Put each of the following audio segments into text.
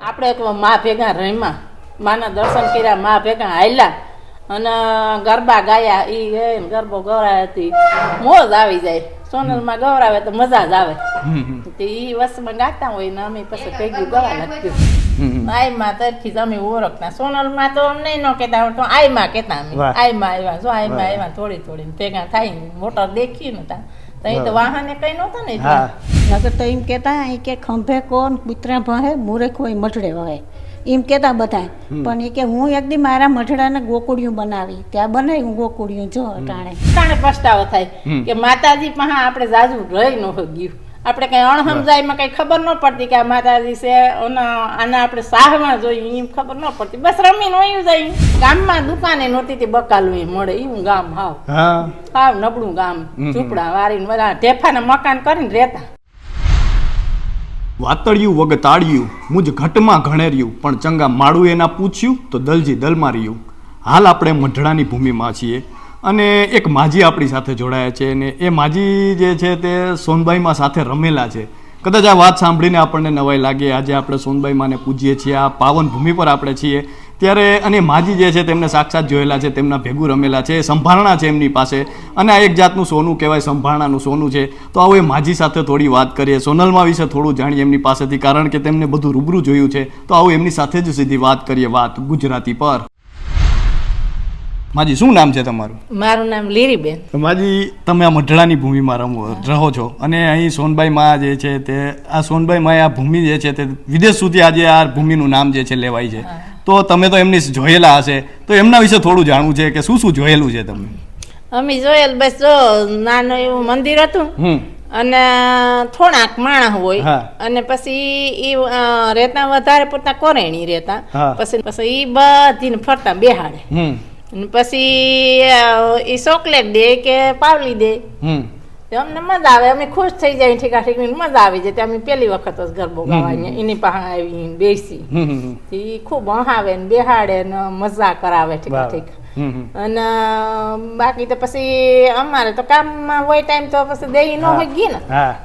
આપણે એક મા ભેગા રમ્યા. માના દર્શન કર્યા મા ભેગા હાલ્યા. અને ગરબા ગાયા ઈ એ ગરબો ગવરાય હતી. મોજ આવી જાય. સોનલમાં ગવરાવે તો મજા જ આવે. તે ઈ વસમાં ગાતા હોય ને અમે પછી ભેગું ગવા લાગ્યું આઈમાં તરથી જ અમે ઓળખતા. સોનલમાં તો અમને ન કહેતા તો આઈમાં કહેતા અમે. આઈમાં આવ્યા જો આઈમાં આવ્યા થોડી થોડી ભેગા થાય મોટર દેખી ને તા તો અહીં તો વાહને કઈ નહોતા ને હા. નગર તો એમ કહેતા અહીં કે ખંભે કોણ કૂતરા ભાહે મૂર્ખ હોય મઢડે વહે. એમ કહેતા બધા પણ એ કે હું એક દી મારા મઠડાને ગોકુડિયું બનાવી. ત્યાં હું ગોકુડિયું જો અટાણે. અટાણે પસ્તાવો થાય કે માતાજી પાસે આપણે જાજુ રહી ન ગયું. આપણે કઈ અણહમજાઈમાં કઈ ખબર ન પડતી કે આ માતાજી છે આને આપણે સાહમાં જોઈએ એમ ખબર ન પડતી. બસ રમીને વયું જાય. ગામમાં દુકાને નહોતી તે બકાલું એ મળે એવું ગામ હાવ. હાવ નબળું ગામ. ઝૂંપડા વારીને બધા ઢેફાના મકાન કરીને રહેતા. વાતળિયું વગતાળિયું મુજ ઘટમાં ઘણેર્યું. પણ ચંગા માળું એના પૂછ્યું તો દલજી દલમાર્યું. હાલ આપણે મઢડાની ભૂમિમાં છીએ. અને એક માજી આપણી સાથે જોડાયા છે અને એ માજી જે છે તે સોનબાઈમાં સાથે રમેલા છે. કદાચ આ વાત સાંભળીને આપણને નવાઈ લાગે. આજે આપણે સોનભાઈમાંને પૂજીએ છીએ. આ પાવન ભૂમિ પર આપણે છીએ. ત્યારે અને માજી જે છે તેમને સાક્ષાત જોયેલા છે, તેમના ભેગું રમેલા છે. સંભારણા છે એમની પાસે. અને આ એક જાતનું સોનું કહેવાય સંભાળણાનું સોનું છે. તો આવો એ માજી સાથે થોડી વાત કરીએ. સોનલમાં વિશે થોડું જાણીએ એમની પાસેથી, કારણ કે તેમને બધું રૂબરૂ જોયું છે. તો આવું એમની સાથે જ સીધી વાત કરીએ વાત ગુજરાતી પર. માજી શું નામ છે તમારું? મારું નામ લીરીબેન. માજી તમે આ મઢડાની ભૂમિમાં રમો રહો છો અને અહીં સોનબાઈ માં જે છે તે આ સોનબાઈ માં આ ભૂમિ જે છે તે વિદેશ સુધી આજે આ ભૂમિનું નામ જે છે લેવાય છે. તો તમે તો એમની જોયેલા હશે. તો એમના વિશે થોડું જાણવું છે કે શું શું જોયેલું છે તમે અમે જોયેલ બસ જો નાનું એવું મંદિર હતું. અને થોડાક માણસ હોય. અને પછી એ રહેતા વધારે પડતા કોરેણી રહેતા. પછી પછી એ બધીને ફરતા બેહાડે. પછી ઈ ચોકલેટ દે કે પાવલી દે. અમને મજા આવે. અમે ખુશ થઈ જાય ઠીકા ઠીક મજા આવી જાય. અમે પેલી વખત જ ગરબો ગાવા એની પાસે આવી બેસી. હમ ખૂબ હહાવે ને બેહાડે ને મજા કરાવે ઠીકા ઠીક અને બાકી તો પછી અમારે તો કામમાં હોય ટાઈમ તો પછી દેહી ન હોય ગઈ ને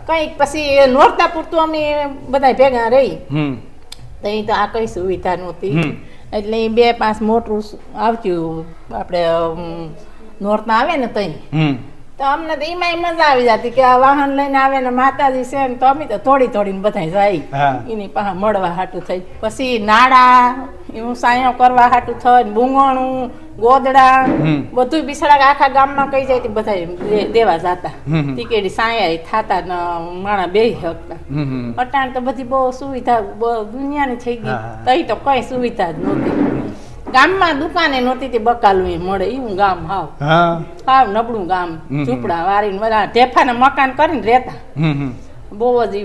કંઈક પછી નોરતા પૂરતું અમે બધા ભેગા રહી. તો આ કઈ સુવિધા નહોતી. એટલે એ બે પાંચ મોટું આવતું આપણે અમ, આવે ને તઈ. તો અમને તો એમાંય મજા આવી જતી કે આ વાહન લઈને આવે ને માતાજી છે ને તો અમે તો થોડી થોડી બધા જાય. એની પાસે મળવા હાટું થઈ. પછી નાડા એવું સાયો કરવા હાટું થઈ બુંગણું ગોદડા. બધું બિસડા આખા ગામમાં કઈ જાય બધા દેવા જાતા. ટીકેડી સાયા થાતા ને માણા બે હકતા. અટાણ તો બધી બહુ સુવિધા દુનિયાની થઈ ગઈ. તઈ તો કઈ સુવિધા જ નહોતી. ગામમાં દુકાને નહોતી તે બકાલું એ મળે એવું ગામ હાવ. હાવ નબળું ગામ. ઝૂંપડા વારીને બધા ઢેફાને મકાન કરીને રહેતા. બહુ જ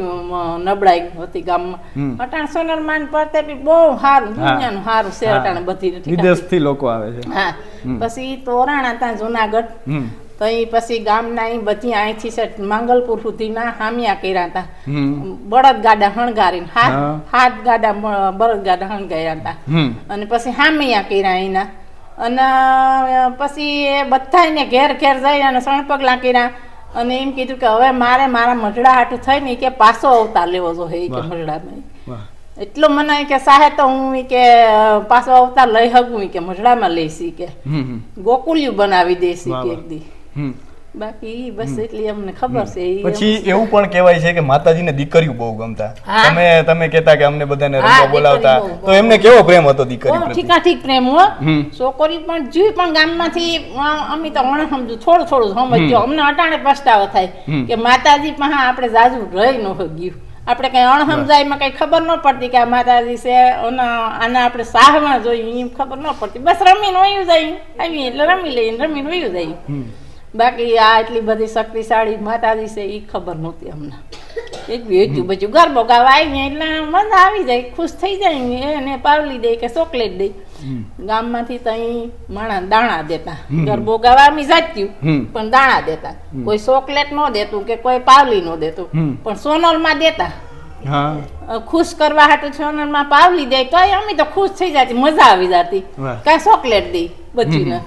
નબળાઈ હતી ગામમાં. અટાણ સોનર માન પડતે બી બહુ સારું દુનિયાનું સારું છે. અટાણે બધી વિદેશથી લોકો આવે છે. હા. પછી તોરાણા ત્યાં જુનાગઢ. તો એ પછી ગામના એ બધી અહીંથી છે માંગલપુર સુધીના હામિયા કર્યા હતા બળદ ગાડા હણગારીને હાથ હાથ ગાડા બળદ ગાડા હણગાર્યા હતા અને પછી હામિયા કર્યા એના અને પછી એ બધાને ઘેર ઘેર જઈ અને સણપગલા કર્યા. અને એમ કીધું કે હવે મારે મારા મઢડા હાટું થઈ ને કે પાછો અવતાર લેવો જો હે કે મઢડામાં નહીં એટલો મને કે સાહે તો હું કે પાછો અવતાર લઈ શકું કે મઢડામાં લઈશી કે. ગોકુલ્યું બનાવી દઈશ કે એક દી. બાકી બસ એટલી અમને ખબર છે પછી એવું પણ કહેવાય છે કે માતાજીને દીકરીઓ બહુ ગમતા. તમે તમે કહેતા કે અમને બધાને રંગો બોલાવતા. તો એમને કેવો પ્રેમ હતો દીકરી ઠીકા ઠીક પ્રેમ હો. છોકરી પણ જીવ પણ ગામમાંથી અમે તો અણ સમજુ થોડું થોડું સમજજો. અમને અટાણે પસ્તાવો થાય કે માતાજી પણ આપણે જાજુ રહી ન ગયું. આપણે કઈ અણહમજાઈમાં કઈ ખબર ન પડતી કે આ માતાજી છે અને આને આપણે સાહમાં જોઈએ એમ ખબર ન પડતી. બસ રમીને વયું જાય. આવી એટલે રમી લઈએ રમીને વયું જાય. બાકી આ એટલી બધી શક્તિશાળી માતાજી છે એ ખબર નહોતી અમને. એક બી હતું બધું ગરબો ગાવા આવી એટલે મજા આવી જાય ખુશ થઈ જાય એને પાવલી દે કે ચોકલેટ દે. ગામમાંથી તઈ માણા દાણા દેતા. ગરબો ગાવા જાત્યું પણ દાણા દેતા. કોઈ ચોકલેટ નો દેતું કે કોઈ પાવલી નો દેતું. પણ સોનલમાં દેતા. ખુશ કરવા હાટુ સોનલમાં પાવલી દે તો અમે તો ખુશ થઈ જતી મજા આવી જતી. કાંઈ ચોકલેટ દે બચીને.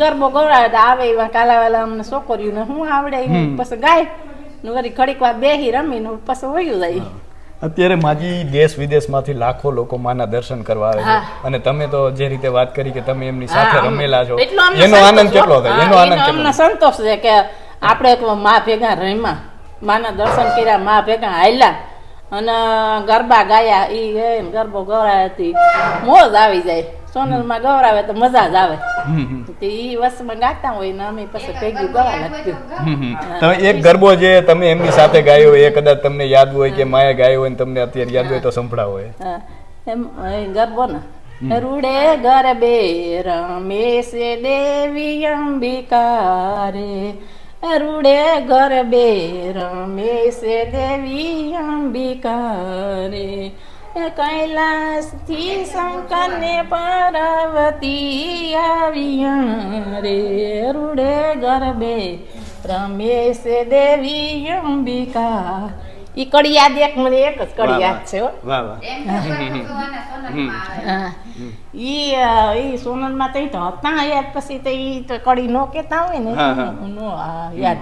ગરબો ગવડાવે આવે એવા કાલા વાલા અમને છોકરીઓને હું આવડે પછી ગાય ને વળી ઘડીક વાર બેહી રમીને પછી વયું જાય. અત્યારે માજી દેશ વિદેશમાંથી લાખો લોકો માના દર્શન કરવા આવે છે. અને તમે તો જે રીતે વાત કરી કે તમે એમની સાથે રમેલા છો એનો આનંદ કેટલો થાય એનો આનંદ અમને સંતોષ છે કે આપણે મા ભેગા રમ્યા માના દર્શન કર્યા મા ભેગા હાલ્યા. અને ગરબા ગાયા એ ગરબો ગવાય હતી. મોજ આવી જાય. સોનલમાં ગવરાવે તો મજા જ આવે. તે ઈ વસમાં ગાતા હોય ને અમે પછી ભેગી ગવા લાગતી. તમે એક ગરબો જે તમે એમની સાથે ગાયો હોય એ કદાચ તમને યાદ હોય કે માએ ગાયો હોય ને તમને અત્યારે યાદ હોય તો સંભળાવો એમ ગરબો ને. રૂડે ગરબે રમેશે દેવી અંબિકા રે રૂડે ગરબે રમેશે દેવી અંબિકા રે એ કૈલાસથી શંકરને પાર્વતી આવ્યા રે. રૂડે ગરબે રમેશ દેવી અંબિકા. ઈ કડી યાદ એક મને એક જ કડી યાદ છે હો. વાહ વાહ. હા. ઈ ઈ સોનલમાં તો હતા યાદ પછી તો ઈ તો કડી નો કેતા હોય ને. નો યાદ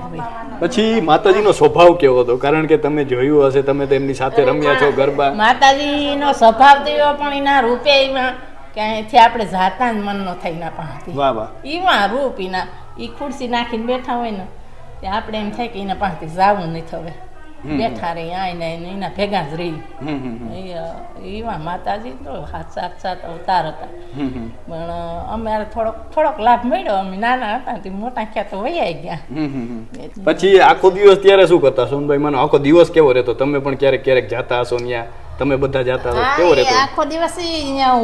પછી માતાજીનો સ્વભાવ કેવો હતો? કારણ કે તમે જોયું હશે તમે તો એમની સાથે રમ્યા છો ગરબા. માતાજીનો સ્વભાવ તો પણ એના રૂપે એમાં કે અહીંથી આપણે જાતા જ મન નો થઈ ના પાતી વાહ વાહ. એમાં રૂપ ઈના ઈ ખુરશી નાખીને બેઠા હોય ને આપણે એમ થાય કે એના પાસેથી જાવું નહીં થવે બેઠા રહી આઈને એના ભેગા જ રહી. એવા માતાજી તો હાથ સાત સાત અવતાર હતા. પણ અમારે થોડોક થોડોક લાભ મળ્યો. અમે નાના હતા તે મોટા ક્યાં તો વૈયા ગયા. પછી આખો દિવસ ત્યારે શું કરતા? સોનભાઈ મને આખો દિવસ કેવો રહેતો? તમે પણ ક્યારેક ક્યારેક જાતા હશો ત્યાં તમે બધા જતા હશો કેવો રહેતો? આખો દિવસ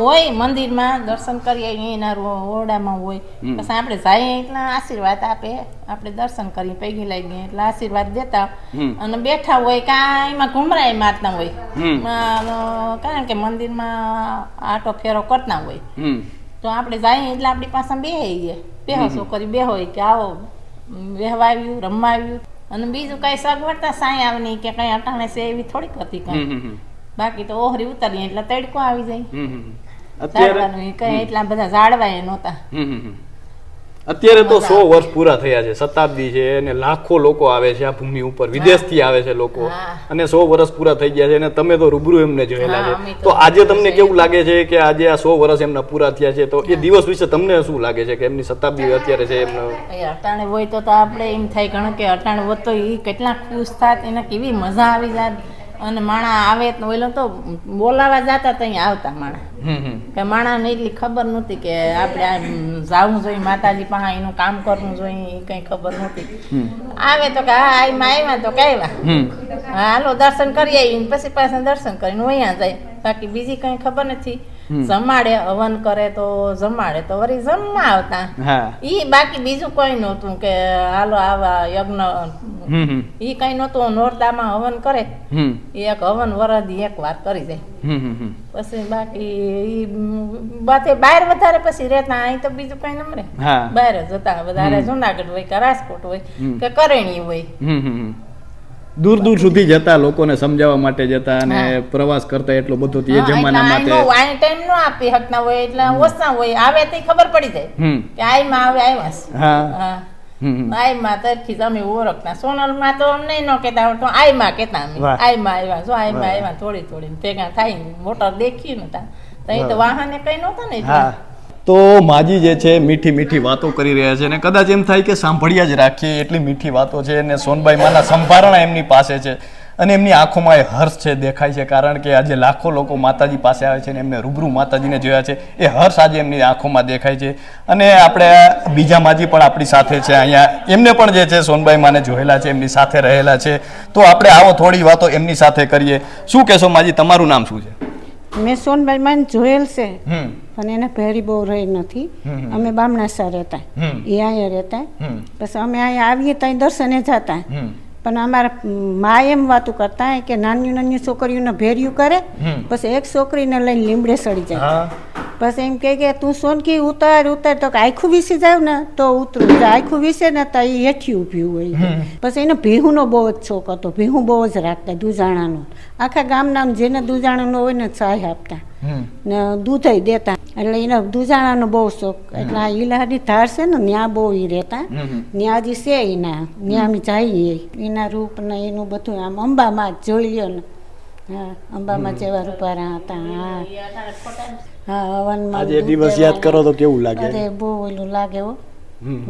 હોય મંદિરમાં દર્શન કરીએ એના ઓરડામાં હોય. પછી આપણે જઈએ એટલે આશીર્વાદ આપે. આપણે દર્શન કરી પૈકી લઈ ગયા એટલે આશીર્વાદ દેતા. અને બેઠા હોય કાંઈ એમાં ઘુમરાય મારતા હોય. કારણ કે મંદિરમાં આટો ફેરો કરતા હોય. તો આપણે જઈએ એટલે આપણી પાસે બેહીએ બેહો છોકરી બેહો હોય કે આવો વહેવાયું રમાવ્યું. અને બીજું કઈ સગવડતા સાંઈ આવની કે કઈ અટાણે છે એવી થોડીક હતી કઈ. બાકી તો ઓહરી ઉતારીએ એટલે તડકો આવી જાય. અત્યારે કઈ એટલા બધા ઝાડવાય નહોતા. અત્યારે તો સો વર્ષ પૂરા થયા છે શતાબ્દી છે અને લાખો લોકો આવે છે આ ભૂમિ ઉપર વિદેશથી આવે છે લોકો. અને સો વર્ષ પૂરા થઈ ગયા છે અને તમે તો રૂબરૂ એમને જોયેલા છે. તો આજે તમને કેવું લાગે છે કે આજે આ સો વર્ષ એમના પૂરા થયા છે? તો એ દિવસ વિશે તમને શું લાગે છે કે એમની શતાબ્દી અત્યારે છે એમનો? અટાણે હોય તો તો આપણે એમ થાય ઘણું કે અટાણે હોત તો એ કેટલા ખુશ થાત એને કેવી મજા આવી જાત. અને માણા આવે તો ઓલો તો બોલાવા જતા તો અહીંયા આવતા માણા. કે માણાને એટલી ખબર નહોતી કે આપણે આ જાવું જોઈએ માતાજી પાસે એનું કામ કરવું જોઈએ એ કંઈ ખબર નહોતી. આવે તો કે હા આઈમાં આવ્યા તો કે આવ્યા હાલો દર્શન કરી આવી પછી પાછા દર્શન કરીને અહીંયા જાય. બાકી બીજી કઈ ખબર નથી. જમાડે હવન કરે તો જમાડે તો વળી જમવા આવતા ઈ બાકી બીજું કોઈ નહોતું કે હાલો આવા યજ્ઞ. ઈ કઈ નહોતું નોરતામાં હવન કરે. એક હવન વરદી એક વાત કરી જાય. પછી બાકી ઈ બાથે બહાર વધારે પછી રહેતા અહીં તો બીજું કઈ નમરે. બહાર જતા વધારે જુનાગઢ હોય કે રાજકોટ હોય કે કરણી હોય. દૂર દૂર સુધી જતા લોકોને સમજાવવા માટે જતા અને પ્રવાસ કરતા એટલો બધો તે જમાના માટે આઈ ટાઈમ નો આપી હકના હોય એટલે ઓછા હોય આવે તો ખબર પડી જાય કે આઈ માં આવે આવ્યા છે. હા. આઈ માં તરથી તમે ઓળખતા. સોનલમાં તો અમને ન કેતા તો આઈ માં કેતા અમે. આઈ માં આવ્યા જો આઈ માં આવ્યા થોડી થોડી ભેગા થાય મોટર દેખી નતા તો. અહીં તો વાહને કઈ નતા ને એટલે. તો માજી જે છે મીઠી મીઠી વાતો કરી રહ્યા છે અને કદાચ એમ થાય કે સાંભળ્યા જ રાખીએ એટલી મીઠી વાતો છે અને સોનભાઈ માના સંભારણા એમની પાસે છે અને એમની આંખોમાં એ હર્ષ છે દેખાય છે કારણ કે આજે લાખો લોકો માતાજી પાસે આવે છે અને એમને રૂબરૂ માતાજીને જોયા છે. એ હર્ષ આજે એમની આંખોમાં દેખાય છે અને આપણે બીજા માજી પણ આપણી સાથે છે અહીંયા. એમને પણ જે છે સોનભાઈ માને જોયેલા છે એમની સાથે રહેલા છે. તો આપણે આવો થોડી વાતો એમની સાથે કરીએ. શું કહેશો માજી તમારું નામ શું છે? મેં સોનભાઈ માને જોયેલ છે. હમ. પણ એને ભેરી બહુ રહી નથી. અમે બામણાસા રહેતા. એ અહીંયા રહેતા. પછી અમે અહીંયા આવીએ ત્યાં દર્શને જતા. પણ અમારા મા એમ વાતું કરતા કે નાની નાની છોકરીઓને ભેર્યું કરે. પછી એક છોકરીને લઈને લીમડે સડી જાય. પછી એમ કહે કે તું સોનકી ઉતાર ઉતાર. તો આખું વિસી જાવ ને તો ઉતરું. આખું વિસે ને તો એ હેઠી ઊભી હોય. પછી એને ભીહુંનો બહુ જ શોખ હતો. ભીહું બહુ જ રાખતા દૂજાણાનો. આખા ગામના જેને દૂજાણાનો હોય ને સહાય આપતા. ને દૂધય દેતા. એટલે એને દૂજાણાનો બહુ શોખ. એટલે આ ઈલાહાની ધાર છે ને ત્યાં બહુ એ રહેતા. ત્યાં જે છે એના ત્યાં અમે જઈએ. એના રૂપ ને એનું બધું આમ અંબામાં જ જોઈ લ્યો ને. હા અંબામાં જેવા રૂપારા હતા. હા. હા હવનમાં આજે દિવસ યાદ કરો તો કેવું લાગે? અરે બહુ ઓલું લાગે હો.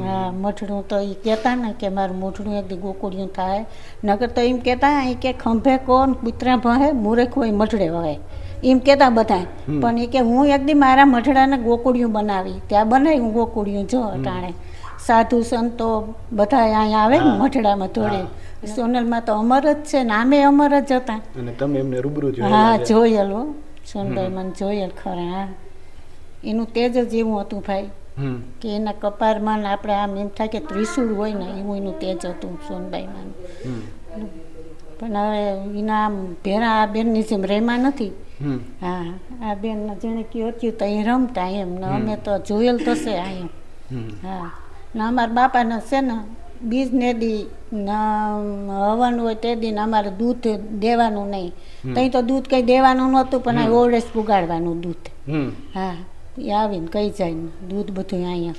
હા મઠડું તો એ કહેતા ને કે મારું મોઢડું એકદી ગોકુળિયું થાય. નકર તો એમ કહેતા અહીં કે ખંભે કોણ કૂતરા ભહે મૂરેખ હોય મઠડે વહે. એમ કહેતા બધા પણ એ કે હું એકદી મારા મઠડાને ગોકુડિયું બનાવી. ત્યાં બનાવ્યું ગોકુડિયું જો અટાણે. સાધુ સંતો બધા અહીંયા આવે ને હા. મઠડામાં થોડે સોનલમાં તો અમર જ છે ને આમે અમર જ હતા. અને તમે એમને રૂબરૂ હા જોયેલ. મને જોયેલ ખરા એનું તેજ જ એવું હતું ભાઈ કે એના કપારમાં આપણે આમ એમ થાય કે ત્રિશુળ હોય ને એવું એનું તેજ હતું સોનબાઈમાં. પણ હવે એના આમ ભેરા આ બેનની જેમ રેમાં નથી. હા આ બેન જેને કયું હતું તો એ રમતા એમ ને અમે તો જોયેલ તો છે આ એમ. હા ને અમારા બાપાને છે ને બીજ ને દી હવાનું હોય તે દિન અમારે દૂધ દેવાનું નહીં. ત્યાં તો દૂધ કંઈ દેવાનું નહોતું પણ આ પુગાડવાનું દૂધ. હા એ આવીને કહી જાય દૂધ બધું અહીંયા.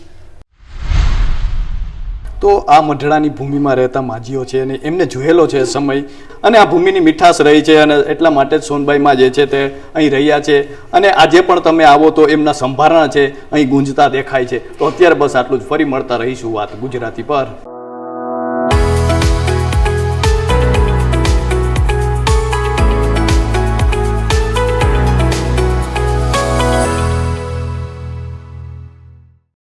તો આ મઢડાની ભૂમિમાં રહેતા માજીઓ છે અને એમને જોયેલો છે સમય અને આ ભૂમિની મીઠાશ રહી છે અને એટલા માટે જ સોનબાઈમાં જે છે તે અહીં રહ્યા છે અને આજે પણ તમે આવો તો એમના સંભારણા છે અહીં ગુંજતા દેખાય છે. તો અત્યારે બસ આટલું જ. ફરી મળતા રહીશું વાત ગુજરાતી પર.